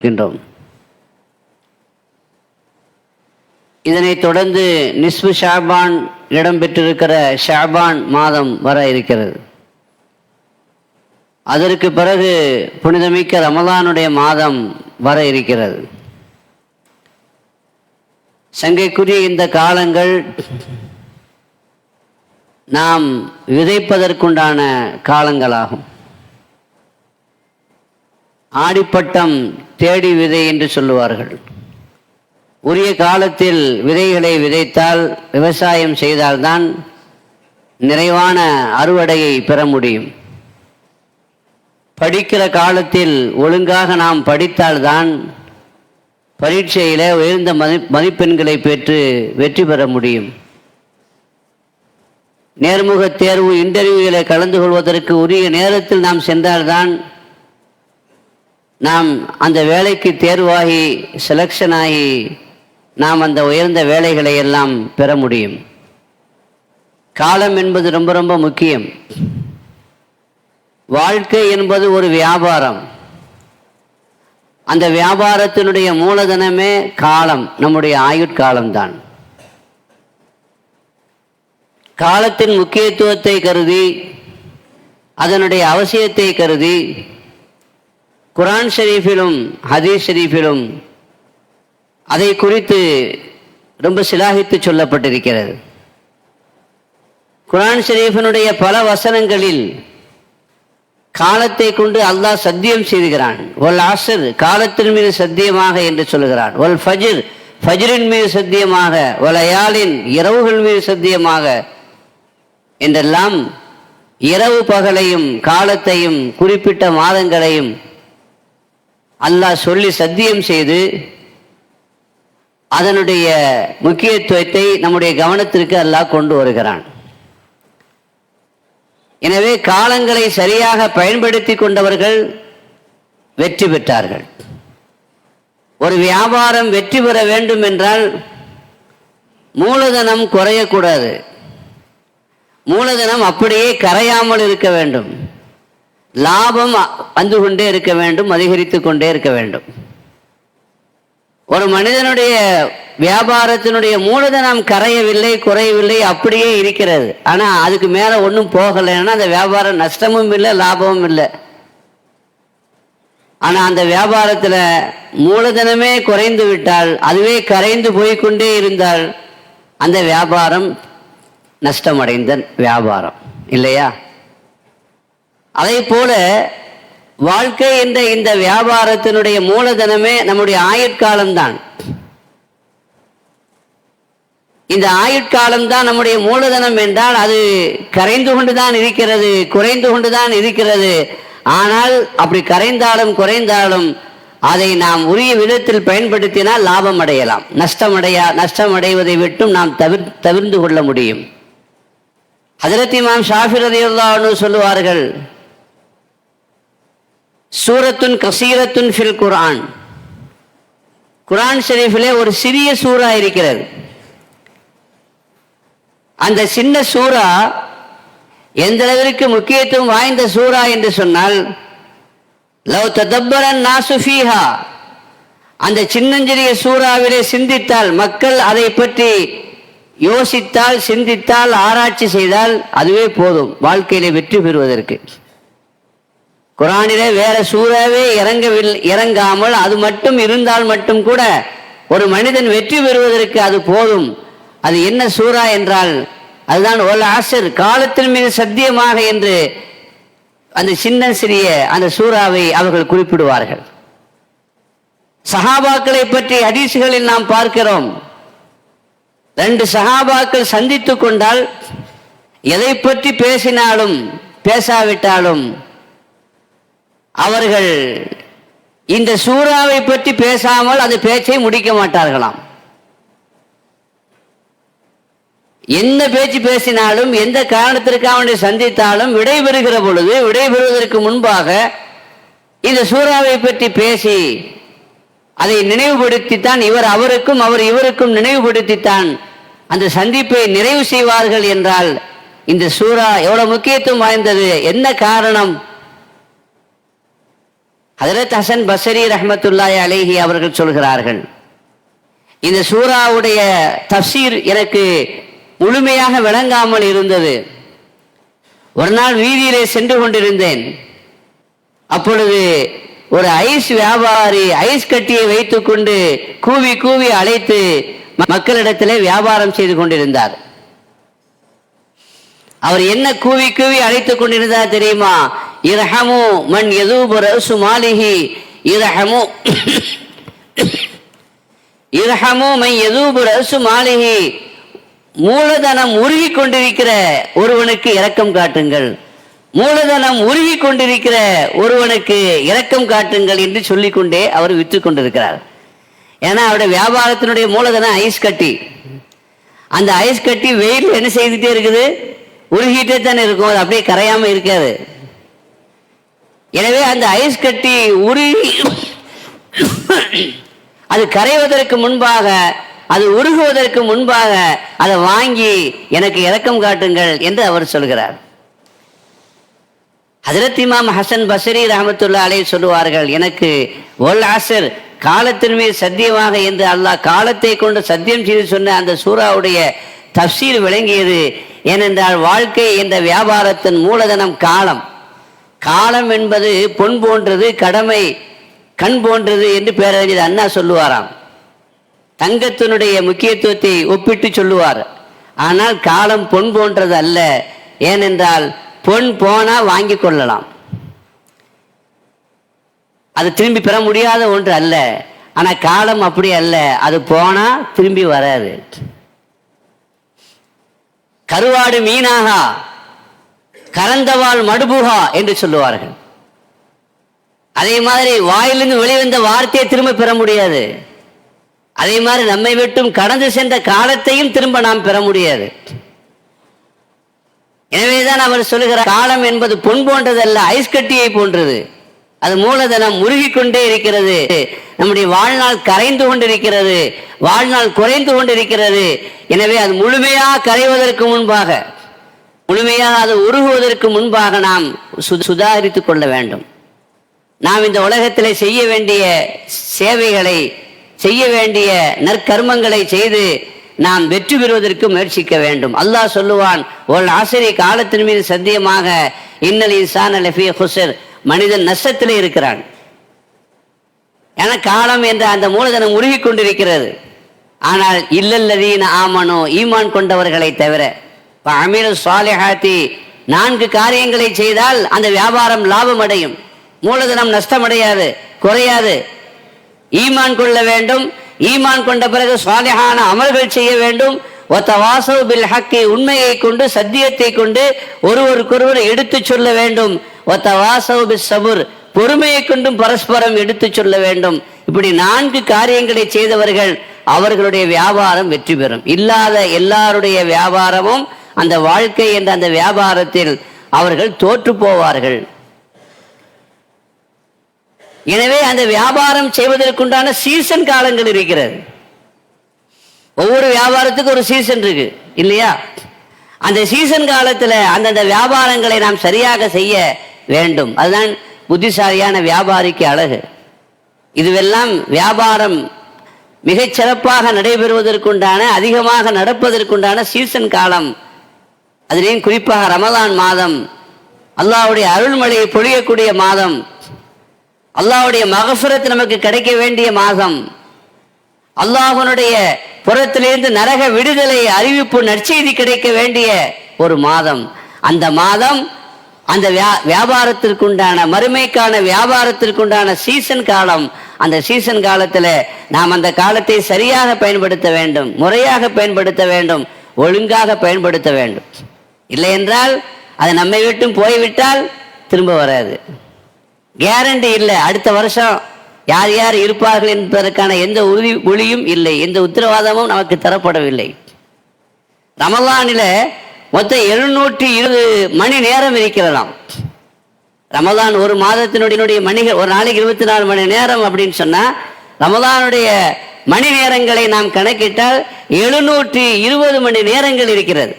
இருக்கின்றோம் இதனைத் தொடர்ந்து நிஸ்பு ஷாபான் இடம்பெற்றிருக்கிற ஷாபான் மாதம் வர இருக்கிறது. அதற்கு பிறகு புனிதமிக்க ரமலானுடைய மாதம் வர இருக்கிறது. சங்கைக்குரிய இந்த காலங்கள் நாம் விதைப்பதற்குண்டான காலங்களாகும். ஆடிப்பட்டம் தேடி விதை என்று சொல்லுவார்கள். உரிய காலத்தில் விதைகளை விதைத்தால் விவசாயம் செய்தால்தான் நிறைவான அறுவடையை பெற முடியும். படிக்கிற காலத்தில் ஒழுங்காக நாம் படித்தால்தான் பரீட்சையில் உயர்ந்த மதி மதிப்பெண்களை பெற்று வெற்றி பெற முடியும். நேர்முக தேர்வு இன்டர்வியூகளை கலந்து கொள்வதற்கு உரிய நேரத்தில் நாம் சென்றால்தான் நாம் அந்த வேலைக்கு தேர்வாகி செலெக்ஷன் ஆகி நாம் அந்த உயர்ந்த வேலைகளை எல்லாம் பெற முடியும். காலம் என்பது ரொம்ப ரொம்ப முக்கியம். வாழ்க்கை என்பது ஒரு வியாபாரம். அந்த வியாபாரத்தினுடைய மூலதனமே காலம் நம்முடைய ஆயுட்காலம்தான். காலத்தின் முக்கியத்துவத்தை கருதி அதனுடைய அவசியத்தை கருதி குரான் ஷெரீஃபிலும் ஹதீஸ் ஷெரீஃபிலும் அதை குறித்து ரொம்ப சிலாகித்து சொல்லப்பட்டிருக்கிறது. குரான் ஷெரீஃபினுடைய பல வசனங்களில் காலத்தை கொண்டு அல்லாஹ் சத்தியம் செய்கிறான் ஒல் ஆசர் காலத்தின் மீது சத்தியமாக என்று சொல்கிறான் ஒல் ஃபஜிர் ஃபஜ்ரின் மீது சத்தியமாக ஒல் இரவுகள் மீது சத்தியமாக என்றெல்லாம் இரவு பகலையும் காலத்தையும் குறிப்பிட்ட மாதங்களையும் அல்லாஹ் சொல்லி சத்தியம் செய்து அதனுடைய முக்கியத்துவத்தை நம்முடைய கவனத்திற்கு அல்லாஹ் கொண்டு வருகிறான். எனவே காலங்களை சரியாக பயன்படுத்தி கொண்டவர்கள் வெற்றி பெற்றார்கள். ஒரு வியாபாரம் வெற்றி பெற வேண்டும் என்றால் மூலதனம் குறையக்கூடாது. மூலதனம் அப்படியே கரையாமல் இருக்க வேண்டும். லாபம் வந்து கொண்டே இருக்க வேண்டும் அதிகரித்து கொண்டே இருக்க வேண்டும். ஒரு மனிதனுடைய வியாபாரத்தினுடைய மூலதனம் கரையவில்லை குறையவில்லை அப்படியே இருக்கிறது. ஆனால் அதுக்கு மேலே ஒன்றும் போகலைன்னா அந்த வியாபாரம் நஷ்டமும் இல்லை லாபமும் இல்லை. ஆனால் அந்த வியாபாரத்தில் மூலதனமே குறைந்து விட்டால் அதுவே கரைந்து போய்க்கொண்டே இருந்தால் அந்த வியாபாரம் நஷ்டமடைந்த வியாபாரம். இல்லையா? அதே போல வாழ்க்கை என்ற இந்த வியாபாரத்தினுடைய மூலதனமே நம்முடைய ஆயுட்காலம்தான். இந்த ஆயுட்காலம் தான் நம்முடைய மூலதனம் என்றால் அது கரைந்து கொண்டுதான் இருக்கிறது குறைந்து கொண்டுதான் இருக்கிறது. ஆனால் அப்படி கரைந்தாலும் குறைந்தாலும் அதை நாம் உரிய விதத்தில் பயன்படுத்தினால் லாபம் அடையலாம். நஷ்டமடையா நஷ்டம் அடைவதை விட்டும் நாம் தவிர் தவிர்ந்து கொள்ள முடியும். அதிரத்தி மாம் ஷாஃபி சொல்லுவார்கள் சூரத்துன் கசீரத்துன் ஃபில் குர்ஆன். குரான் ஷெரீஃபிலே ஒரு சிறிய சூறா இருக்கிறது. அந்த சின்ன சூறா எந்த அளவிற்கு முக்கியத்துவம் வாய்ந்த சூறா என்று சொன்னால் லவ் ததப்பரன் நாசுஃபீஹா அந்த சின்னஞ்சிறிய சூறாவிலே சிந்தித்தால் மக்கள் அதை பற்றி யோசித்தால் சிந்தித்தால் ஆராய்ச்சி செய்தால் அதுவே போதும். வாழ்க்கையிலே வெற்றி பெறுவதற்கு. குரானிலே வேற சூறாவே இறங்கவில்லை இறங்காமல் அது மட்டும் இருந்தால் மட்டும் கூட ஒரு மனிதன் வெற்றி பெறுவதற்கு அது போதும். அது என்ன சூறா என்றால் அதுதான் ஒரு ஆசர் காலத்தின் மீது சத்தியமாக என்று அந்த சின்ன சிறிய அந்த சூறாவை அவர்கள் குறிப்பிடுவார்கள். சஹாபாக்களை பற்றி ஹதீசுகளில் நாம் பார்க்கிறோம். ரெண்டு சஹாபாக்கள் சந்தித்து கொண்டால் எதை பற்றி பேசினாலும் பேசாவிட்டாலும் அவர்கள் இந்த சூறாவை பற்றி பேசாமல் அந்த பேச்சை முடிக்க மாட்டார்களாம். எந்த பேச்சு பேசினாலும் எந்த காரணத்திற்காக அவனை சந்தித்தாலும் விடைபெறுகிற பொழுது விடைபெறுவதற்கு முன்பாக இந்த சூறாவை பற்றி பேசி அதை நினைவுபடுத்தித்தான் இவர் அவருக்கும் அவர் இவருக்கும் நினைவுபடுத்தித்தான் அந்த சந்திப்பை நிறைவு செய்வார்கள் என்றால் இந்த சூறா எவ்வளவு முக்கியத்துவம் வாய்ந்தது? என்ன காரணம்? ஹதரத் ஹசன் பசரி ரஹமத்துல்லாய் அலேஹி அவர்கள் சொல்கிறார்கள் இந்த சூராவுடைய தப்சீர் எனக்கு முழுமையாக விளங்காமல் இருந்தது. ஒரு நாள் வீதியிலே சென்று கொண்டிருந்தேன். அப்பொழுது ஒரு ஐஸ் வியாபாரி ஐஸ் கட்டியை வைத்துக்கொண்டு கூவி கூவி அழைத்து மக்களிடத்திலே வியாபாரம் செய்து கொண்டிருந்தார். அவர் என்ன கூவி கூவி அழைத்துக் கொண்டிருந்தார் தெரியுமா? இரஹமு மண் எதூபு ரசு மாலிஹி. இரஹமு இரஹமு மை எதூபு ரசு மாலிஹி. மூலதனம் உருகி கொண்டிருக்கிற ஒருவனுக்கு இரக்கம் காட்டுங்கள். மூலதனம் உருகி கொண்டிருக்கிற ஒருவனுக்கு இரக்கம் காட்டுங்கள் என்று சொல்லிக்கொண்டே அவர் விற்று கொண்டிருக்கிறார். ஏன்னா அவருடைய வியாபாரத்தினுடைய மூலதனம் ஐஸ் கட்டி. அந்த ஐஸ் கட்டி வெயில் என்ன செய்துட்டே இருக்குது? உருகிட்டே தானே இருக்கும். அது அப்படியே கரையாமல் இருக்காது. எனவே அந்த ஐஸ் கட்டி உருகி அது கரைவதற்கு முன்பாக அது உருகுவதற்கு முன்பாக அதை வாங்கி எனக்கு இரக்கம் காட்டுங்கள் என்று அவர் சொல்கிறார். ஹஜரத் இமாம் ஹசன் பசரி ரஹமத்துல்லா அலே சொல்லுவார்கள் எனக்கு ஒல் ஆசர் காலத்தின் மீது சத்தியமாக என்று அல்லாஹ் காலத்தை கொண்டு சத்தியம் செய்து சொன்ன அந்த சூறாவுடைய தப்சீர் விளங்கியது ஏனென்றால் வாழ்க்கை என்ற வியாபாரத்தின் மூலதனம் காலம். காலம் என்பது பொன் போன்றது கடமை கண் போன்றது என்று பேரறிஞர் அண்ணா சொல்லுவாராம். தங்கத்தினுடைய முக்கியத்துவத்தை ஒப்பிட்டு சொல்லுவார். ஆனால் காலம் பொன் போன்றது அல்ல. ஏனென்றால் பொன் போனா வாங்கி கொள்ளலாம். அது திரும்பி பெற முடியாத ஒன்று அல்ல. ஆனா காலம் அப்படி அல்ல. அது போனா திரும்பி வராது. கருவாடு மீனாகா. கலந்தவாள் மடுபுகா என்று சொல்லுவார்கள். அதே மாதிரி வாயிலிருந்து வெளிவந்த வார்த்தையை திரும்ப பெற முடியாது. அதே மாதிரி நம்மை விட்டும் கடந்து சென்ற காலத்தையும் திரும்ப நாம் பெற முடியாது. எனவேதான் அவர் சொல்லுகிற காலம் என்பது பொன் போன்றதல்ல ஐஸ் கட்டியை போன்றது. அது மூலதனம் முருகிக் கொண்டே இருக்கிறது. நம்முடைய வாழ்நாள் கரைந்து கொண்டிருக்கிறது. வாழ்நாள் குறைந்து கொண்டிருக்கிறது. எனவே அது முழுமையாக கரைவதற்கு முன்பாக முழுமையாக அது உருகுவதற்கு முன்பாக நாம் சு- கொள்ள வேண்டும். நாம் இந்த உலகத்திலே செய்ய வேண்டிய சேவைகளை செய்ய வேண்டிய நற்கர்மங்களை செய்து நாம் வெற்றி பெறுவதற்கு முயற்சிக்க வேண்டும். அல்லாஹ் சொல்லுவான் ஒரு ஆசிரியர் காலத்தின் மீது சத்தியமாக இன்னல் இன்சான் லஃபி ஹுசர் மனிதன் நஷ்டத்தில் இருக்கிறான். என காலம் என்ற அந்த மூலதனம் உருகி கொண்டிருக்கிறது. ஆனால் இல்லல்லதீன ஆமனோ ஈமான் கொண்டவர்களை தவிர அமீர் சுவாலிஹாத்தி நான்கு காரியங்களை செய்தால் அந்த வியாபாரம் லாபம் அடையும் மூலதனம் நஷ்டமடையாது குறையாது. ஈமான் கொள்ள வேண்டும். ஈமான் கொண்ட பிறகு சுவாலிஹான அமல்கள் செய்ய வேண்டும். ஒத்த வாசவ் பில் ஹக்கி உண்மையை கொண்டு சத்தியத்தை கொண்டு ஒருவருக்கொருவர் எடுத்துச் சொல்ல வேண்டும். ஒத்த வாசவ் பில் சபுர் பொறுமையை கொண்டும் பரஸ்பரம் எடுத்துச் சொல்ல வேண்டும். இப்படி நான்கு காரியங்களை செய்தவர்கள் அவர்களுடைய வியாபாரம் வெற்றி பெறும். இல்லாத எல்லாருடைய வியாபாரமும் அந்த வாழ்க்கை என்ற அந்த வியாபாரத்தில் அவர்கள் தோற்று போவார்கள். எனவே அந்த வியாபாரம் செய்வதற்குண்டான சீசன் காலங்கள் இருக்கிறது. ஒவ்வொரு வியாபாரத்துக்கும் ஒரு சீசன் இருக்கு இல்லையா? அந்த சீசன் காலத்தில் அந்தந்த வியாபாரங்களை நாம் சரியாக செய்ய வேண்டும். அதுதான் புத்திசாலியான வியாபாரிக்கு அழகு. இதுவெல்லாம் வியாபாரம் மிகச் சிறப்பாக நடைபெறுவதற்குண்டான அதிகமாக நடப்பதற்குண்டான சீசன் காலம் அதிலேயும் குறிப்பாக ரமதான் மாதம் அல்லாவுடைய அருள்மழையை பொழியக்கூடிய மாதம் அல்லாவுடைய மகசுரத்து நமக்கு கிடைக்க வேண்டிய மாதம் அல்லாஹனுடைய புறத்திலிருந்து நரக விடுதலை அறிவிப்பு நற்செய்தி கிடைக்க வேண்டிய ஒரு மாதம். அந்த மாதம் அந்த வியா- வியாபாரத்திற்குண்டான மறுமைக்கான வியாபாரத்திற்குண்டான சீசன் காலம் அந்த சீசன் காலத்தில் நாம் அந்த காலத்தை சரியாக பயன்படுத்த வேண்டும் முறையாக பயன்படுத்த வேண்டும் ஒழுங்காக பயன்படுத்த வேண்டும். இல்லை என்றால் அது நம்மை விட்டும் போய்விட்டால் திரும்ப வராது. கேரண்டி இல்லை. அடுத்த வருஷம் யார் யார் இருப்பார்கள் என்பதற்கான எந்த உறுதி ஒளியும் இல்லை. எந்த உத்தரவாதமும் நமக்கு தரப்படவில்லை. ரமதானில் மொத்தம் எழுநூற்றி இருபது மணி நேரம் இருக்கிறதாம். ரமதான் ஒரு மாதத்தினுடைய மணிகள் ஒரு நாளைக்கு இருபத்தி நாலு மணி நேரம் அப்படின்னு சொன்னால் ரமதானுடைய மணி நேரங்களை நாம் கணக்கிட்டால் எழுநூற்றி இருபது மணி நேரங்கள் இருக்கிறது.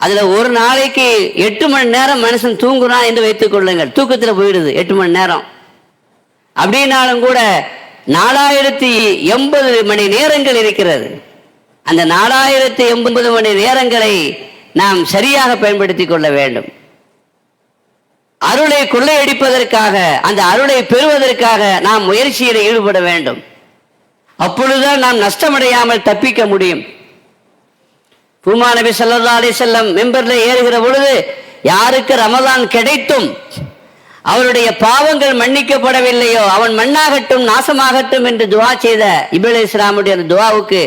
அதுல ஒரு நாளைக்கு எட்டு மணி நேரம் மனுஷன் தூங்குறான் என்று வைத்துக் கொள்ளுங்கள். தூக்கத்துல போயிடுது எட்டு மணி நேரம். அப்படின்னாலும் கூட நாலாயிரத்தி எண்பது மணி நேரங்கள் இருக்கிறது. அந்த நாலாயிரத்தி எண்பது மணி நேரங்களை நாம் சரியாக பயன்படுத்திக் கொள்ள வேண்டும். அருளை கொள்ளையடிப்பதற்காக அந்த அருளை பெறுவதற்காக நாம் முயற்சியில் ஈடுபட வேண்டும். அப்பொழுதுதான் நாம் நஷ்டமடையாமல் தப்பிக்க முடியும். பூமா நபி சல்லா அலி செல்லம் மெம்பர்ல ஏறுகிற பொழுது யாருக்கு ரமலான் கிடைத்தும் அவருடைய பாவங்கள் மன்னிக்கப்படவில்லையோ அவன் மண்ணாகட்டும் நாசமாகட்டும் என்று துவா செய்த இபில் இஸ்லாமுடைய அந்த துவாவுக்கு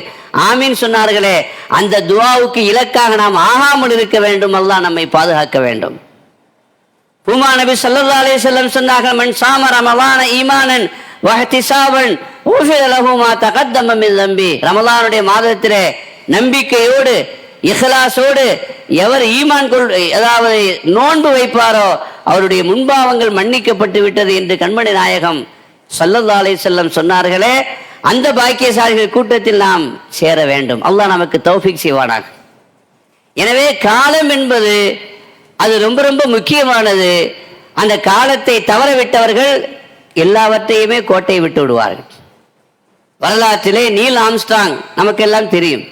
ஆமீன் சொன்னார்களே அந்த துவாவுக்கு இலக்காக நாம் ஆகாமல் இருக்க வேண்டும் அல்லாஹ் நம்மை பாதுகாக்க வேண்டும். பூமா நபி சல்லா அலைஹி செல்லம் சொன்னார்கள் மண் சாம ரமலான ஈமானன் வஹ்திசாபன் ஊஃபிர லஹு தம்பி. ரமலானுடைய மாதத்திலே நம்பிக்கையோடு இஹலாசோடு எவர் ஈமான் கொள் அதாவது நோன்பு வைப்பாரோ அவருடைய முன்பாவங்கள் மன்னிக்கப்பட்டு விட்டது என்று கண்மணி நாயகம் ஸல்லல்லாஹு செல்லம் சொன்னார்களே அந்த பாக்கியசாலிகள் கூட்டத்தில் நாம் சேர வேண்டும். அல்லாஹ் நமக்கு தௌஃபிக் செய்வானாக. எனவே காலம் என்பது அது ரொம்ப ரொம்ப முக்கியமானது. அந்த காலத்தை தவற விட்டவர்கள் எல்லாவற்றையுமே கோட்டை விட்டு விடுவார்கள். வரலாற்றிலே நீல் ஆம்ஸ்ட்ராங் நமக்கெல்லாம் தெரியும்.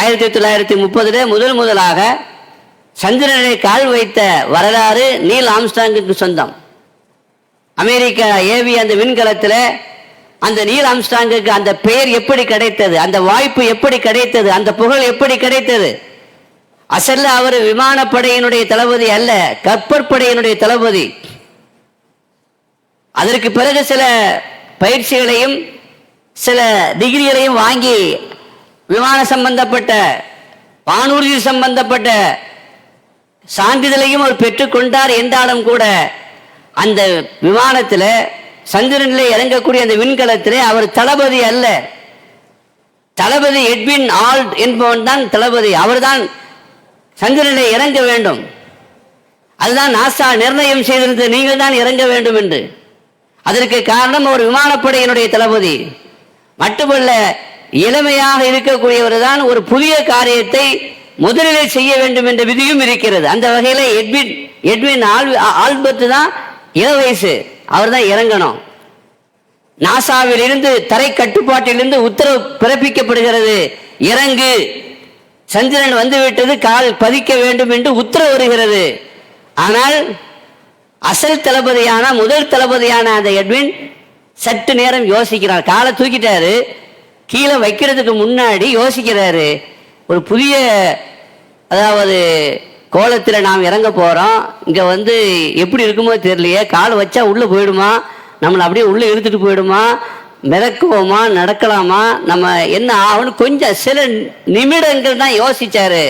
ஆயிரத்தி தொள்ளாயிரத்தி முப்பதுல முதல் முதலாக சந்திரனை கால் வைத்த வரலாறு நீல் ஆம்ஸ்டாங்குக்கு சொந்தம். அமெரிக்கா ஏவி அந்த விண்கலத்தில் அந்த நீல் ஆம்ஸ்டாங்குக்கு அந்த பெயர் எப்படி கிடைத்தது அந்த வாய்ப்பு எப்படி கிடைத்தது அந்த புகழ் எப்படி கிடைத்தது? அசல்ல அவர் விமானப்படையினுடைய தளபதி அல்ல கப்பற்படையினுடைய தளபதி. அதற்கு பிறகு சில பயிற்சிகளையும் சில டிகிரிகளையும் வாங்கி விமான சம்பந்தப்பட்ட வானூர்தி சம்பந்தப்பட்ட சான்றிதழையும் அவர் பெற்றுக்கொண்டார் என்றாலும் கூட அந்த விமானத்தில் சந்திரனிலே இறங்கக்கூடிய அந்த விண்கலத்திலே அவர் தளபதி அல்ல. தளபதி எட்வின் ஆல்ட் என்பவன் தான் தளபதி. அவர்தான் சந்திரனிலே இறங்க வேண்டும். அதுதான் நாசா நிர்ணயம் செய்திருந்தது. நீங்கள் தான் இறங்க வேண்டும் என்று. அதற்கு காரணம் ஒரு விமானப்படையினுடைய தளபதி. மட்டுமல்ல இளமையாக இருக்கக்கூடியவர் தான் ஒரு புதிய காரியத்தை முதலில் செய்ய வேண்டும் என்ற விதியும் இருக்கிறது. அந்த வகையில் எட்வின் எட்வின் ஆல் ஆல்பர்ட் தான் இள வயசு. அவர் தான் இறங்கணும். நாசாவில் இருந்து தரை கட்டுப்பாட்டிலிருந்து உத்தரவு பிறப்பிக்கப்படுகிறது. இறங்கு. சந்திரன் வந்துவிட்டது கால் பதிக்க வேண்டும் என்று உத்தரவு வருகிறது. ஆனால் அசல் தளபதியான முதல் தளபதியான அந்த எட்வின் சற்று நேரம் யோசிக்கிறார். காலை தூக்கிட்டாரு. கீழே வைக்கிறதுக்கு முன்னாடி யோசிக்கிறாரு. ஒரு புதிய அதாவது கோலத்தில் நாம் இறங்க போகிறோம் இங்கே வந்து எப்படி இருக்குமோ தெரியலையே. கால் வச்சா உள்ளே போயிடுமா? நம்மளை அப்படியே உள்ளே இழுத்துட்டு போயிடுமா? மிதக்குவோமா நடக்கலாமா? நம்ம என்ன ஆகும்னு கொஞ்சம் சில நிமிடங்கள் தான் யோசிச்சாரு.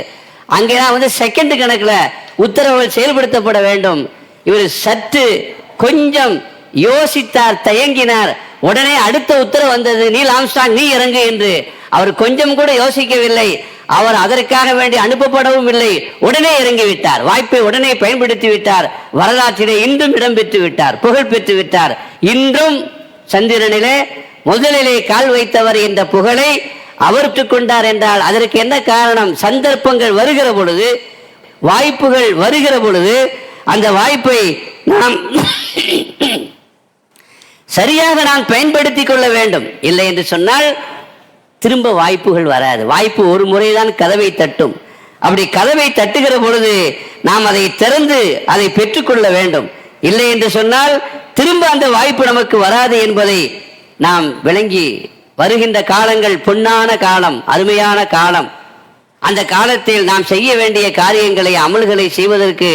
அங்கெல்லாம் வந்து செகண்ட் கணக்கில் உத்தரவுகள் செயல்படுத்தப்பட வேண்டும். இவர் சற்று கொஞ்சம் யோசித்தார் தயங்கினார். உடனே அடுத்த உத்தரவு வந்தது நீல் ஆம்ஸ்டாங் நீ இறங்கு என்று. அவர் கொஞ்சம் கூட யோசிக்கவில்லை. அவர் அதற்காக வேண்டி அனுப்பப்படவும் இல்லை. உடனே இறங்கிவிட்டார். வாய்ப்பை உடனே பயன்படுத்தி விட்டார். வரலாற்றிலே இன்றும் இடம்பெற்று விட்டார். புகழ் பெற்று விட்டார். இன்றும் சந்திரனிலே முதலிலே கால் வைத்தவர் என்ற புகழை அவருக்கு கொண்டார் என்றால் அதற்கு என்ன காரணம்? சந்தர்ப்பங்கள் வருகிற பொழுது வாய்ப்புகள் வருகிற பொழுது அந்த வாய்ப்பை நாம் சரியாக நான் பயன்படுத்திக் கொள்ள வேண்டும். இல்லை என்று சொன்னால் திரும்ப வாய்ப்புகள் வராது. வாய்ப்பு ஒரு முறைதான் கதவை தட்டும். அப்படி கதவை தட்டுகிற பொழுது நாம் அதை திறந்து அதை பெற்றுக்கொள்ள வேண்டும். இல்லை என்று சொன்னால் திரும்ப அந்த வாய்ப்பு நமக்கு வராது என்பதை நாம் விளங்கி வருகின்ற காலங்கள் பொன்னான காலம் அருமையான காலம். அந்த காலத்தில் நாம் செய்ய வேண்டிய காரியங்களை அமல்களை செய்வதற்கு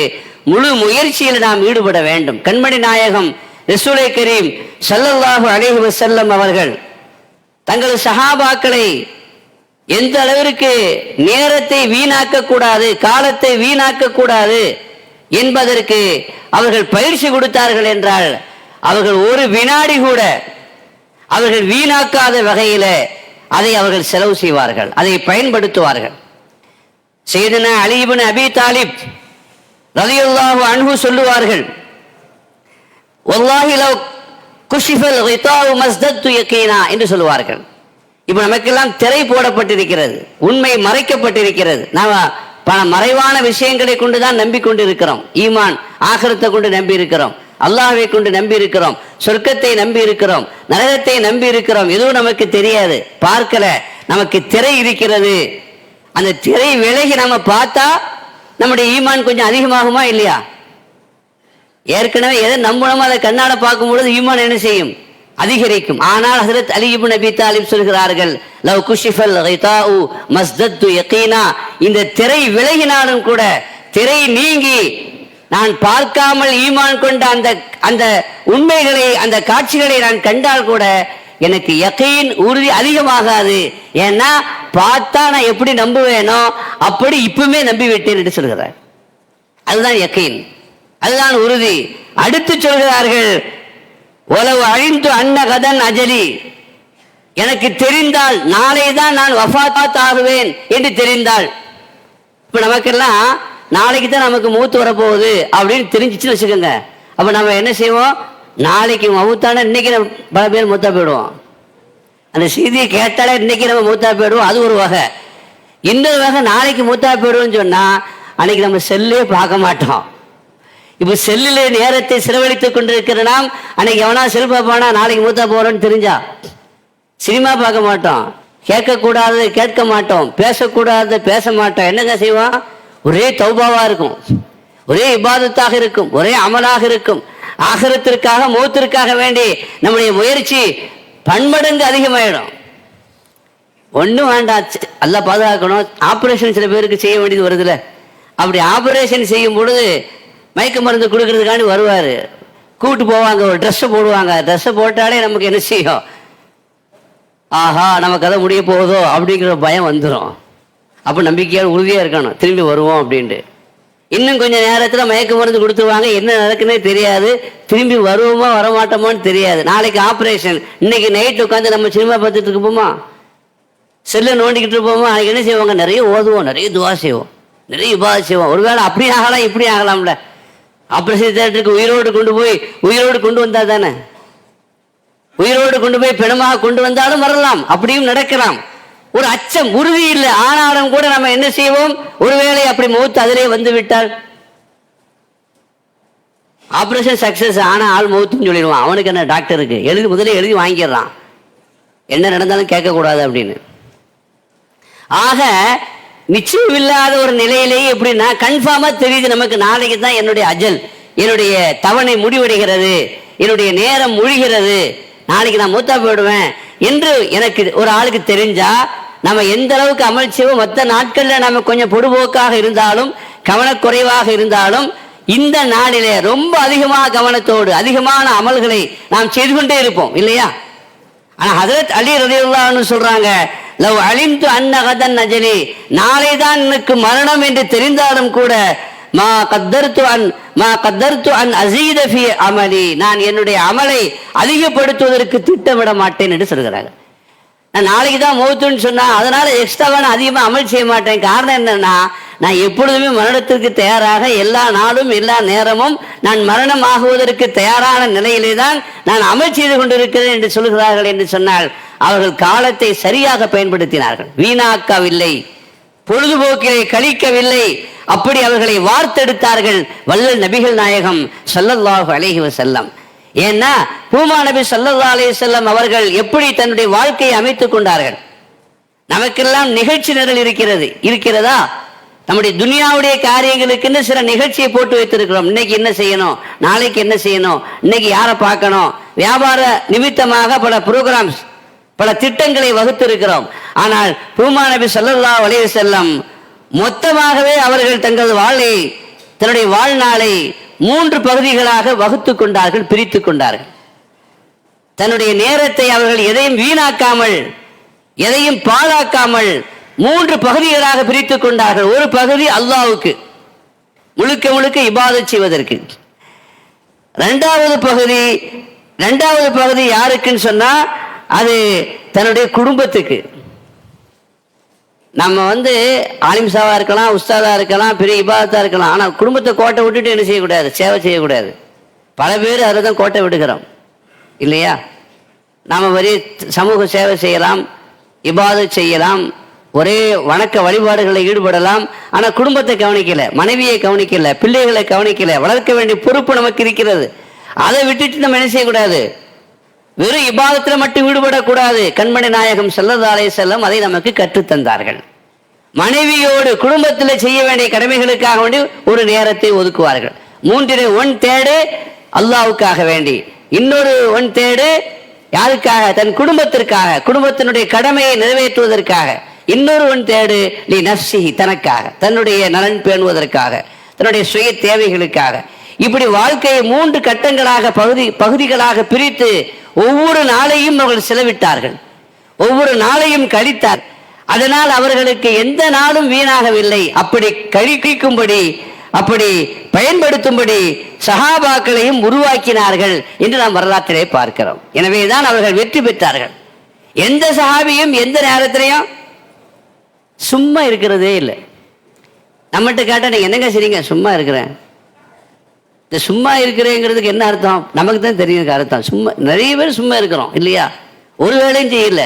முழு முயற்சியில் நாம் ஈடுபட வேண்டும். கண்மணி நாயகம் ரசூலை கரீம் சல்லல்லாஹு அலேஹி வசல்லம் அவர்கள் தங்கள் சஹாபாக்களை எந்த அளவிற்கு நேரத்தை வீணாக்க கூடாது காலத்தை வீணாக்க கூடாது என்பதற்கு அவர்கள் பயிற்சி கொடுத்தார்கள் என்றால் அவர்கள் ஒரு வினாடி கூட அவர்கள் வீணாக்காத வகையில அதை அவர்கள் செலவு செய்வார்கள் அதை பயன்படுத்துவார்கள். செய்தன அலிபன் அபி தாலிப் ரலியல்லாஹு அன்பு சொல்லுவார்கள் வல்லாஹி குஷிஃபல் மஸ்தத்து என்று சொல்லுவார்கள். இப்போ நமக்கெல்லாம் திரை போடப்பட்டிருக்கிறது உண்மை மறைக்கப்பட்டிருக்கிறது. நாம பல மறைவான விஷயங்களை கொண்டு தான் நம்பிக்கொண்டு இருக்கிறோம் ஈமான் ஆகரத்தை கொண்டு நம்பி இருக்கிறோம் அல்லாஹை கொண்டு நம்பி இருக்கிறோம் சொர்க்கத்தை நம்பி இருக்கிறோம் நரகத்தை நம்பி இருக்கிறோம் எதுவும் நமக்கு தெரியாது. பார்க்கல. நமக்கு திரை இருக்கிறது. அந்த திரை விலகி நம்ம பார்த்தா நம்முடைய ஈமான் கொஞ்சம் அதிகமாகுமா இல்லையா? ஏற்கனவே எதை நம்பணுமோ அதை கண்ணாட பார்க்கும் பொழுது ஈமான் என்ன செய்யும்? அதிகரிக்கும். ஆனால் ஹசரத் அலி இப்னு நபி தாலிப் சொல்கிறார்கள் லவ் குஷிஃபல் கைதாஉ மஸ்தத்து யகீனா. இந்த திரை விலகினாலும் கூட திரை நீங்கி நான் பார்க்காமல் ஈமான் கொண்ட அந்த அந்த உண்மைகளை அந்த காட்சிகளை நான் கண்டால் கூட எனக்கு யகீன் உறுதி அதிகமாகாது. ஏன்னா பார்த்தா நான் எப்படி நம்புவேனோ அப்படி இப்பவுமே நம்பி விட்டேன் என்று சொல்கிறார். அதுதான் யக்கீன் அதுதான் உறுதி. அடுத்து சொல்கிறார்கள் உலவு அழிந்து அன்ன கதன் அஜலி. எனக்கு தெரிந்தால் நாளை தான் நான் வஃபாத்தாத் ஆகுவேன் என்று தெரிந்தால். இப்ப நமக்கெல்லாம் நாளைக்கு தான் நமக்கு மூத்து வரப்போகுது அப்படின்னு தெரிஞ்சிச்சுன்னு வச்சுக்கோங்க. அப்ப நம்ம என்ன செய்வோம்? நாளைக்கு மவுத்தான இன்னைக்கு நம்ம பல பேர் மூத்தா போயிடுவோம். அந்த செய்தியை கேட்டாலே இன்னைக்கு நம்ம மூத்தா போயிடுவோம். அது ஒரு வகை. இன்னொரு வகை நாளைக்கு மூத்தா போயிடுவோம்னு சொன்னா அன்னைக்கு நம்ம செல்லே பார்க்க மாட்டோம். இப்ப செல்லிலே நேரத்தை செலவழித்துக் கொண்டிருக்கிற நாம் அன்னைக்கு எவனா செல் பார்ப்பானா நாளைக்கு மூத்தா போகிறோன்னு தெரிஞ்சா? சினிமா பார்க்க மாட்டோம். கேட்கக்கூடாதது கேட்க மாட்டோம். பேசக்கூடாதது பேச மாட்டோம். என்னங்க செய்வோம்? ஒரே தௌபாவா இருக்கும். ஒரே இபாதத்தாக இருக்கும். ஒரே அமலாக இருக்கும். ஆகரத்திற்காக மூத்திற்காக வேண்டி நம்முடைய முயற்சி பன்மடங்கு அதிகமாயிடும். ஒன்றும் வேண்டாம். ச்ச, எல்லாம் பாதுகாக்கணும். ஆப்ரேஷன் சில பேருக்கு செய்ய வேண்டியது வருதுல்ல அப்படி ஆப்ரேஷன் செய்யும் பொழுது மயக்க மருந்து கொடுக்கறதுக்காண்டி வருவார். கூப்பிட்டு போவாங்க ஒரு ட்ரெஸ்ஸை போடுவாங்க. ட்ரெஸ்ஸை போட்டாலே நமக்கு என்ன செய்யும்? ஆஹா நம்ம கதை முடிய போகுதோ? அப்படிங்கிற பயம் வந்துடும் அப்போ நம்பிக்கையாக உறுதியாக இருக்கணும். திரும்பி வருவோம் அப்படின்ட்டு. இன்னும் கொஞ்சம் நேரத்தில் மயக்க மருந்து கொடுத்துருவாங்க. என்ன நடக்குன்னே தெரியாது. திரும்பி வருவோமா வரமாட்டோமான்னு தெரியாது. நாளைக்கு ஆப்ரேஷன் இன்னைக்கு நைட் உட்காந்து நம்ம சினிமா பார்த்துட்டு இருப்போமா செல்லை நோண்டிக்கிட்டு இருப்போமா? அதுக்கு என்ன செய்வாங்க? நிறைய ஓதுவோம் நிறைய துவா செய்வோம். நிறைய உபாதை செய்வோம். ஒருவேளை அப்படி ஆகலாம் இப்படி ஆகலாம்ல. ஆப்ரேஷன் தேட்டருக்கு உயிரோடு கொண்டு போய் உயிரோடு கொண்டு வந்தா தானே? உயிரோடு கொண்டு போய் பிணமாக கொண்டு வந்தாலும் வரலாம் அப்படியும் நடக்கலாம். ஒரு அச்சம் உறுதி இல்லை. ஆனாலும் கூட நம்ம என்ன செய்வோம்? ஒருவேளை அப்படி மூத்து அதிலே வந்து விட்டால்? ஆப்ரேஷன் சக்சஸ் ஆனால் ஆள் மூத்துன்னு சொல்லிடுவான். அவனுக்கு என்ன டாக்டருக்கு எழுதி முதல்ல எழுதி வாங்கிடுறான். என்ன நடந்தாலும் கேட்கக்கூடாது அப்படின்னு. ஆக நிச்சயம் இல்லாத ஒரு நிலையிலேயே எப்படின்னா கன்ஃபார்மா தெரியுது நமக்கு. நாளைக்கு தான் என்னுடைய அஜல் என்னுடைய தவணை முடிவடைகிறது என்னுடைய நேரம் முழுகிறது நாளைக்கு நான் மூத்தா போயிடுவேன் என்று எனக்கு ஒரு ஆளுக்கு தெரிஞ்சா நம்ம எந்த அளவுக்கு அமல் செய்வோம் மற்ற நாட்கள்ல நம்ம கொஞ்சம் பொடுபோக்காக இருந்தாலும் கவனக்குறைவாக இருந்தாலும் இந்த நாளிலே ரொம்ப அதிகமாக கவனத்தோடு அதிகமான அமல்களை நாம் செய்து கொண்டே இருப்போம் இல்லையா? ஆனால் ஹசரத் அலி ரதியுல்லான்னு சொல்கிறாங்க லவ் அலிம்து அன்ன கதன் நஜலி நாளை தான் எனக்கு மரணம் என்று தெரிந்தாலும் கூட மா கத்தர்த்து அன் மா கத்தர்த்து அன் அசீதபி அமலி. நான் என்னுடைய அமலை அதிகப்படுத்துவதற்கு திட்டமிட மாட்டேன் என்று சொல்கிறாங்க நான் நாளைக்கு தான் மௌத்துன்னு சொன்னால் அதனால எக்ஸ்ட்ராவாக நான் அதிகமாக அமல் செய்ய மாட்டேன். காரணம் என்னன்னா நான் எப்பொழுதுமே மரணத்திற்கு தயாராக எல்லா நாளும் எல்லா நேரமும் நான் மரணம் ஆகுவதற்கு தயாரான நிலையிலே தான் நான் அமல் செய்து கொண்டிருக்கிறேன் என்று சொல்கிறார்கள் என்று சொன்னால் அவர்கள் காலத்தை சரியாக பயன்படுத்தினார்கள். வீணாக்கவில்லை. பொழுதுபோக்கிலே கழிக்கவில்லை. அப்படி அவர்களை வார்த்தெடுத்தார்கள் வல்லல் நபிகள் நாயகம் சல்லல்லாஹு அழகி செல்லம் ஏன்னா பூமா நபி சல்லா அலி செல்லம் அவர்கள் எப்படி தன்னுடைய வாழ்க்கையை அமைத்துக் கொண்டார்கள்? நமக்கெல்லாம் நிகழ்ச்சி நிரல் இருக்கிறது. இருக்கிறதா? நம்முடைய துனியாவுடைய காரியங்களுக்குன்னு சில நிகழ்ச்சியை போட்டு வைத்திருக்கிறோம். இன்னைக்கு என்ன செய்யணும்? நாளைக்கு என்ன செய்யணும்? இன்னைக்கு யாரை பார்க்கணும்? வியாபார நிமித்தமாக பல ப்ரோக்ராம்ஸ் பல திட்டங்களை வகுத்திருக்கிறோம். ஆனால் பூமா நபி சல்லா அலைஹி செல்லம் மொத்தமாகவே அவர்கள் தங்கள் வாழை தன்னுடைய வாழ்நாளை மூன்று பகுதிகளாக வகுத்து கொண்டார்கள் பிரித்து கொண்டார்கள். தன்னுடைய நேரத்தை அவர்கள் எதையும் வீணாக்காமல் எதையும் பாழாக்காமல் மூன்று பகுதிகளாக பிரித்து கொண்டார்கள். ஒரு பகுதி அல்லாவுக்கு முழுக்க முழுக்க இபாதத் செய்வதற்கு. ரெண்டாவது பகுதி ரெண்டாவது பகுதி யாருக்குன்னு சொன்னா அது தன்னுடைய குடும்பத்துக்கு. நம்ம வந்து ஆலிம்சாவா இருக்கலாம் உஸ்தாதா இருக்கலாம் பெரிய இபாதத்தாக இருக்கலாம். ஆனால் குடும்பத்தை கோட்டை விட்டுட்டு என்ன செய்யக்கூடாது? சேவை செய்யக்கூடாது. பல பேர் அதை தான் கோட்டை விடுகிறோம். இல்லையா? நாம வரி சமூக சேவை செய்யலாம் இபாதை செய்யலாம் ஒரே வணக்க வழிபாடுகளில் ஈடுபடலாம். ஆனால் குடும்பத்தை கவனிக்கல மனைவியை கவனிக்கல பிள்ளைகளை கவனிக்கல வளர்க்க வேண்டிய பொறுப்பு நமக்கு இருக்கிறது. அதை விட்டுட்டு நம்ம என்ன செய்யக்கூடாது? வெறும் இபாதத்தில் மட்டும் ஈடுபடக்கூடாது. கண்மணி நாயகம் செல்லதாலே செல்லம் அதை நமக்கு கற்றுத் தந்தார்கள். மனைவியோடு குடும்பத்தில் செய்ய வேண்டிய கடமைகளுக்காக வேண்டி ஒரு நேரத்தை ஒதுக்குவார்கள். மூன்றிலே ஒன் தேடு அல்லாவுக்காக வேண்டி இன்னொரு ஒன் தேடு யாருக்காக? தன் குடும்பத்திற்காக குடும்பத்தினுடைய கடமையை நிறைவேற்றுவதற்காக. இன்னொரு ஒன் தேடு நீ நப்சிஹி தனக்காக தன்னுடைய நலன் பேணுவதற்காக தன்னுடைய சுய தேவைகளுக்காக. இப்படி வாழ்க்கையை மூன்று கட்டங்களாக பகுதி பகுதிகளாக பிரித்து ஒவ்வொரு நாளையும் அவர்கள் செலவிட்டார்கள். ஒவ்வொரு நாளையும் கழித்தார். அதனால் அவர்களுக்கு எந்த நாளும் வீணாகவில்லை. அப்படி கழிக்கும்படி அப்படி பயன்படுத்தும்படி சகாபாக்களையும் உருவாக்கினார்கள் என்று நாம் வரலாற்றிலே பார்க்கிறோம். எனவேதான் அவர்கள் வெற்றி பெற்றார்கள். எந்த சகாபியும் எந்த நேரத்திலையும் சும்மா இருக்கிறதே இல்லை. நம்மகிட்ட கேட்டால் நீங்கள் என்னங்க சரிங்க சும்மா இருக்கிறேன். இந்த சும்மா இருக்கிறேங்கிறதுக்கு என்ன அர்த்தம்? நமக்கு தான் தெரியும் அர்த்தம். சும்மா நிறைய பேர் சும்மா இருக்கிறோம் இல்லையா? ஒரு வேலையும் செய்யல.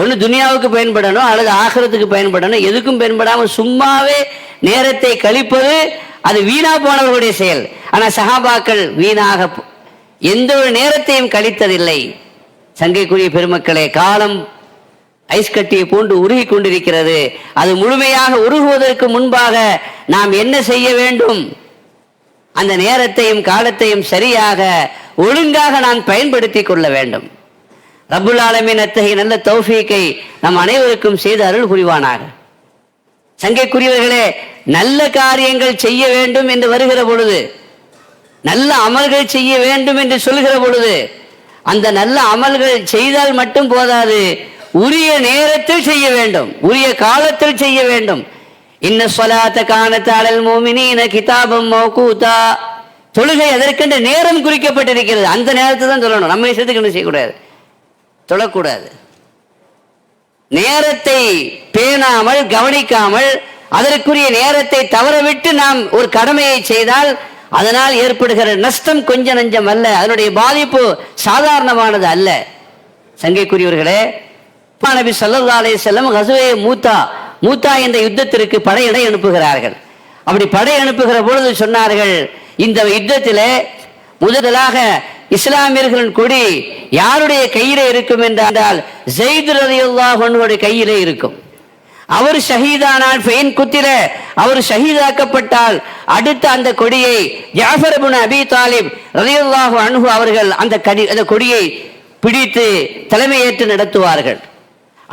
ஒன்று துனியாவுக்கு பயன்படணும் அல்லது ஆகிறதுக்கு பயன்படணும். எதுக்கும் பயன்படாமல் சும்மாவே நேரத்தை கழிப்பது அது வீணா போனவர்களுடைய செயல். ஆனால் சஹாபாக்கள் வீணாக எந்த ஒரு நேரத்தையும் கழித்ததில்லை. சங்கைக்குரிய பெருமக்களே காலம் ஐஸ் கட்டியை போன்று உருகி கொண்டிருக்கிறது. அது முழுமையாக உருகுவதற்கு முன்பாக நாம் என்ன செய்ய வேண்டும்? அந்த நேரத்தையும் காலத்தையும் சரியாக ஒழுங்காக நான் பயன்படுத்தி கொள்ள வேண்டும். ரபுல் ஆலமின் அத்தகைய நல்ல தௌஃபீக்கை நம் அனைவருக்கும் செய்து அருள் புரிவானாக. சங்கைக்குரியவர்களே நல்ல காரியங்கள் செய்ய வேண்டும் என்று வருகிற பொழுது நல்ல அமல்கள் செய்ய வேண்டும் என்று சொல்கிற பொழுது அந்த நல்ல அமல்கள் செய்தால் மட்டும் போதாது உரிய நேரத்தில் செய்ய வேண்டும் உரிய காலத்தில் செய்ய வேண்டும். இன்ன சொலாத்த காணத்தாளல் மோமினீன கிதாபம் மௌகூதா தொழுகை அதற்கென்று நேரம் குறிக்கப்பட்டிருக்கிறது. அந்த நேரத்தை தான் சொல்லணும். நம்ம இஷ்டத்துக்கு என்ன செய்யக்கூடாது? தொழக்கூடாது நேரத்தை பேணாமல் கவனிக்காமல் அதற்குரிய நேரத்தை தவறவிட்டு நாம் ஒரு கடமையை செய்தால் அதனால் ஏற்படுகிற நஷ்டம் கொஞ்ச நஞ்சம் அல்ல. அதனுடைய பாதிப்பு சாதாரணமானது அல்ல. சங்கைக்குரியவர்களே நபி ஸல்லல்லாஹு அலைஹி வஸல்லம் மூத்தா மூத்தா என்ற யுத்தத்திற்கு படையடை அனுப்புகிறார்கள். அப்படி படை அனுப்புகிற பொழுது சொன்னார்கள் இந்த யுத்தத்திலே முதலாக இஸ்லாமியர்களின் கொடி யாருடைய கையிலே இருக்கும் என்றால் ஜெயித் ரலியல்லாஹு அன்ஹுடைய கையிலே இருக்கும். அவர் ஷஹீதானால் பெயின் குத்திர அவர் ஷஹீதாக்கப்பட்டால் அடுத்த அந்த கொடியை ஜாஃபர் அபி தாலிப் ரலியல்லாஹு அன்ஹு அவர்கள் அந்த கடி அந்த கொடியை பிடித்து தலைமையேற்று நடத்துவார்கள்.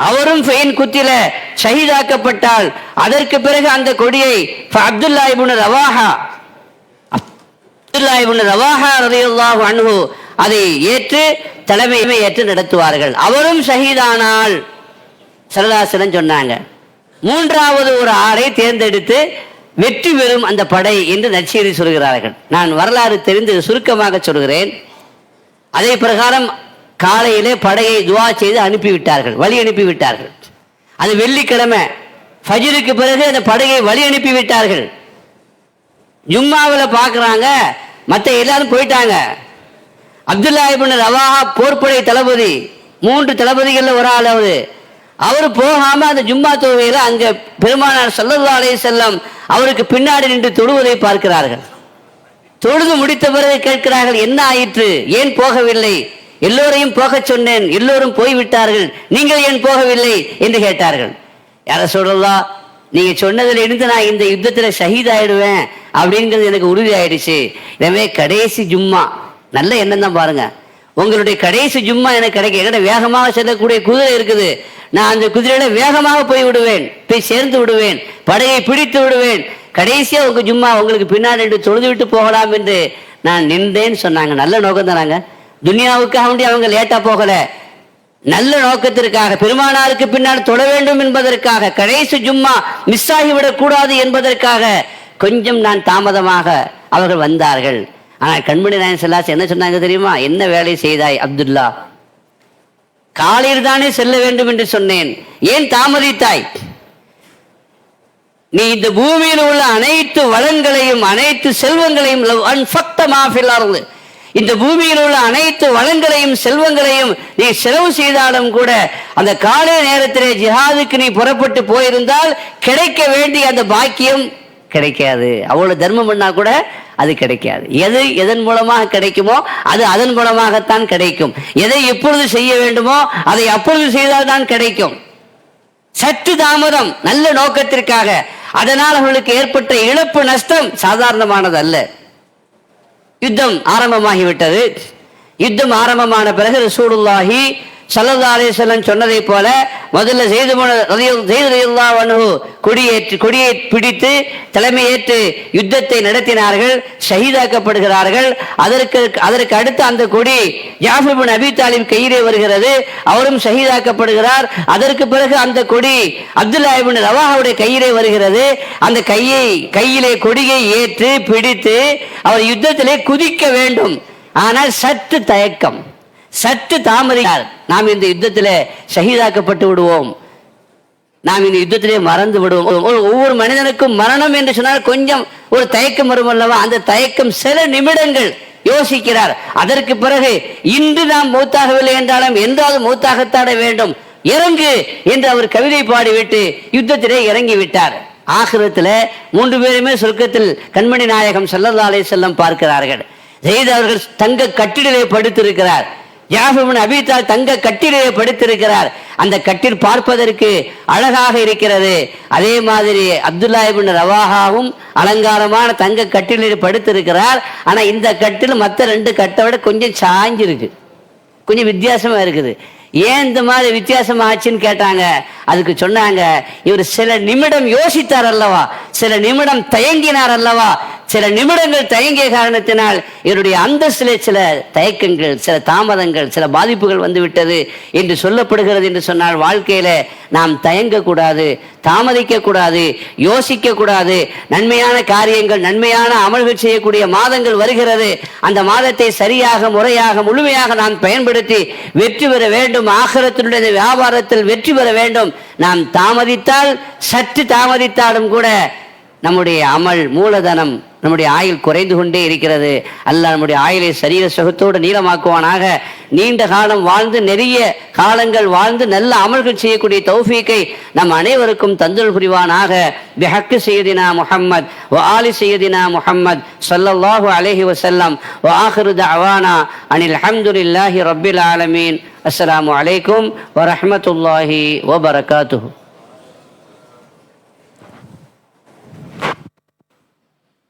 அவரும் ஃபெயின் குத்தில ஷஹீதாக்கப்பட்டால் அதற்கு பிறகு அந்த கொடியை அப்துல்லா இபுன் ரவாஹா அப்துல்லா இபுன் ரவாஹா ரலியல்லாஹு அன்ஹு அதை ஏற்று தலைமையை ஏற்று நடத்துவார்கள். அவரும் ஷஹீதானால் சரதாசனம் சொன்னாங்க மூன்றாவது ஒரு ஆளை தேர்ந்தெடுத்து வெற்றி பெறும் அந்த படை என்று நற்செய்தி சொல்கிறார்கள். நான் வரலாறு தெரிந்து சுருக்கமாக சொல்கிறேன். அதே பிரகாரம் காலையிலே படையை துவா செய்து அனுப்பிவிட்டார்கள் வழி அனுப்பிவிட்டார்கள். அது வெள்ளிக்கிழமை. ஃபஜ்ருக்கு பிறகு அந்த படையை வழி அனுப்பிவிட்டார்கள். ஜும்மாவில் பார்க்குறாங்க மற்ற எல்லாரும் போயிட்டாங்க. அப்துல்லா இப்னு ரவாஹா போர்ப்படை தளபதி மூன்று தளபதிகளில் ஒரு ஆள் அவர். போகாமல் அந்த ஜும்மா தொழுகையில அங்கே பெருமானார் சல்லல்லா அலே செல்லம் அவருக்கு பின்னாடி நின்று தொழுவதை பார்க்கிறார்கள். தொழுது முடித்த பிறகு கேட்கிறார்கள் என்ன ஆயிற்று? ஏன் போகவில்லை? எல்லோரையும் போகச் சொன்னேன் எல்லோரும் போய்விட்டார்கள் நீங்கள் ஏன் போகவில்லை? என்று கேட்டார்கள். யார சொல்லலாம் நீங்க சொன்னதுல இருந்து நான் இந்த யுத்தத்துல ஷஹீதாயிடுவேன் அப்படிங்கிறது எனக்கு உறுதி ஆயிடுச்சு. எனவே கடைசி ஜும்மா நல்ல எண்ணம் தான் பாருங்க. உங்களுடைய கடைசி ஜும்மா எனக்கு கிடைக்க என்கிட்ட வேகமாக செல்லக்கூடிய குதிரை இருக்குது. நான் அந்த குதிரையில வேகமாக போய் விடுவேன் போய் சேர்ந்து விடுவேன் படையை பிடித்து விடுவேன். கடைசியா உங்க ஜும்மா உங்களுக்கு பின்னாடி தொழுது விட்டு போகலாம் என்று நான் நின்றேன்னு சொன்னாங்க. நல்ல நோக்கம் தானாங்க. துனியாவுக்காக வேண்டி அவங்க லேட்டா போகல. நல்ல நோக்கத்திற்காக பெருமானாருக்கு பின்னால் தொழ வேண்டும் என்பதற்காக கடைசி ஜும்மா மிஸ் ஆகிவிடக் கூடாது என்பதற்காக கொஞ்சம் நான் தாமதமாக அவர்கள் வந்தார்கள். ஆனால் கண்மணி நாயன் செல்லாஸ் என்ன சொன்னாங்க தெரியுமா? என்ன வேலை செய்தாய் அப்துல்லா? காலையில் தானே செல்ல வேண்டும் என்று சொன்னேன். ஏன் தாமதித்தாய்? நீ இந்த பூமியில் உள்ள அனைத்து வளங்களையும் அனைத்து செல்வங்களையும் இந்த பூமியில் உள்ள அனைத்து வளங்களையும் செல்வங்களையும் நீ செலவு செய்தாலும் கூட அந்த காலை நேரத்திலே ஜிஹாதுக்கு நீ புறப்பட்டு போயிருந்தால் கிடைக்க வேண்டிய அந்த பாக்கியம் கிடைக்காது. அவ்வளவு தர்மம் பண்ணா கூட அது கிடைக்காது. எது எதன் மூலமாக கிடைக்குமோ அது அதன் மூலமாகத்தான் கிடைக்கும். எதை எப்பொழுது செய்ய வேண்டுமோ அதை அப்பொழுது செய்தால் தான் கிடைக்கும். சற்று தாமதம் நல்ல நோக்கத்திற்காக. அதனால் அவர்களுக்கு ஏற்பட்ட இழப்பு நஷ்டம் சாதாரணமானது அல்ல யுத்தம் ஆரம்பமாகிவிட்டது. யுத்தம் ஆரம்பமான பிறகு ரசூலுல்லாஹி ஸல்லல்லாஹு அலைஹி சொன்னதை சொன்னதைப் போல முதல்ல செய்து செய்து கொடியேற்று கொடியை பிடித்து தலைமையேற்று யுத்தத்தை நடத்தினார்கள் ஷஹீதாக்கப்படுகிறார்கள். அதற்கு அதற்கு அடுத்து அந்த கொடி ஜாஃபிபின் அபி கையிலே வருகிறது. அவரும் ஷஹீதாக்கப்படுகிறார். அதற்கு பிறகு அந்த கொடி அப்துல்லாஹிபின் ரவாஹாவுடைய கையிலே வருகிறது. அந்த கையை கையிலே கொடியை ஏற்று பிடித்து அவர் யுத்தத்திலே குதிக்க வேண்டும். ஆனால் சற்று தயக்கம். சற்று தாமதித்தார் நாம் இந்த யுத்தத்திலே ஷஹீதாக்கப்பட்டு விடுவோம். நாம் இந்த யுத்தத்திலே மறந்து விடுவோம். ஒவ்வொரு- ஒவ்வொரு மனிதனுக்கும் மரணம் என்று சொன்னால் கொஞ்சம் ஒரு தயக்கம் வரும் அல்லவா? அந்த தயக்கம் சில நிமிடங்கள் யோசிக்கிறார். அதற்கு பிறகு இன்று நாம் மூத்தாகவில்லை என்றாலும் என்றாவது மூத்தாகத்தாட வேண்டும். இறங்கு என்று அவர் கவிதை பாடிவிட்டு யுத்தத்திலே இறங்கி விட்டார் ஆகிரத்துல மூன்று பேருமே சொர்க்கத்தில் கண்மணி நாயகம் செல்லதாலே செல்லம் பார்க்கிறார்கள். ஜெயித் அவர்கள் தங்க கட்டிடலை படுத்திருக்கிறார். யாஃபிபின் அபித்தால் தங்க கட்டிலே படுத்திருக்கிறார். அந்த கட்டில் பார்ப்பதற்கு அழகாக இருக்கிறது. அதே மாதிரி அப்துல்லா இபின் ரவாஹாவும் அலங்காரமான தங்க கட்டிலே படுத்திருக்கிறார். ஆனால் இந்த கட்டில் மற்ற ரெண்டு கட்டை விட கொஞ்சம் சாஞ்சிருக்கு கொஞ்சம் வித்தியாசமாக இருக்குது. ஏன் இந்த மாதிரி வித்தியாசம் ஆச்சுன்னு கேட்டாங்க. அதுக்கு சொன்னாங்க இவர் சில நிமிடம் யோசித்தார் அல்லவா? சில நிமிடம் தயங்கினார் அல்லவா? சில நிமிடங்கள் தயங்கிய காரணத்தினால் இவருடைய அந்தஸ்திலே சில தயக்கங்கள் சில தாமதங்கள் சில பாதிப்புகள் வந்துவிட்டது என்று சொல்லப்படுகிறது என்று சொன்னால் வாழ்க்கையில நாம் தயங்கக்கூடாது தாமதிக்கக்கூடாது தாமதிக்க கூடாது யோசிக்க கூடாது நன்மையான காரியங்கள் நன்மையான அமல்கள் செய்யக்கூடிய மாதங்கள் வருகிறது. அந்த மாதத்தை சரியாக முறையாக முழுமையாக நாம் பயன்படுத்தி வெற்றி பெற வேண்டும். ஆகரத்தினுடைய வியாபாரத்தில் வெற்றி பெற வேண்டும். நாம் தாமதித்தால் சற்று தாமதித்தாலும் கூட நம்முடைய அமல் மூலதனம் நம்முடைய ஆயுள் குறைந்து கொண்டே இருக்கிறது. அல்லாஹ் நம்முடைய ஆயுளை சரீர சுகத்தோடு நீளமாக்குவானாக. நீண்ட காலம் வாழ்ந்து நிறைய காலங்கள் வாழ்ந்து நல்ல அமல்கள் செய்யக்கூடிய தௌஃபீக்கை நம் அனைவருக்கும் தந்தல் புரிவானாக. பிஹக்கு செய்யதினா முஹம்மத் ஆலி செய்யதினா முஹம்மத் சொல்லல்லாஹு அலைஹி வசல்லம் வ அவானா அனில் அஹமதுல்லாஹி ரபில் ஆலமீன். அஸ்ஸலாமு அலைக்கும் வரமத்துல்லாஹி வபரகாத்து